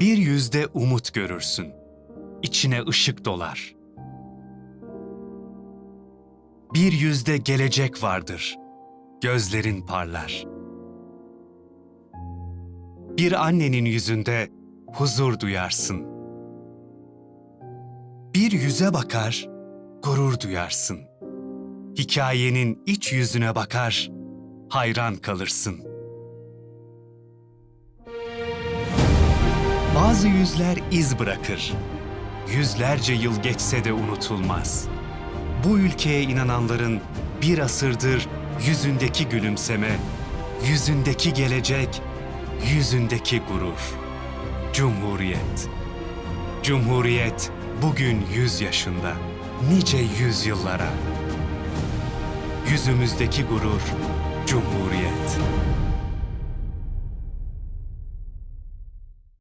Bir yüzde umut görürsün. İçine ışık dolar. Bir yüzde gelecek vardır. Gözlerin parlar. Bir annenin yüzünde huzur duyarsın. Bir yüze bakar, gurur duyarsın. Hikayenin iç yüzüne bakar, hayran kalırsın. Bazı yüzler iz bırakır. Yüzlerce yıl geçse de unutulmaz. Bu ülkeye inananların bir asırdır yüzündeki gülümseme, yüzündeki gelecek, yüzündeki gurur. Cumhuriyet. Cumhuriyet bugün yüz yaşında. Nice yüzyıllara. Yüzümüzdeki gurur, Cumhuriyet.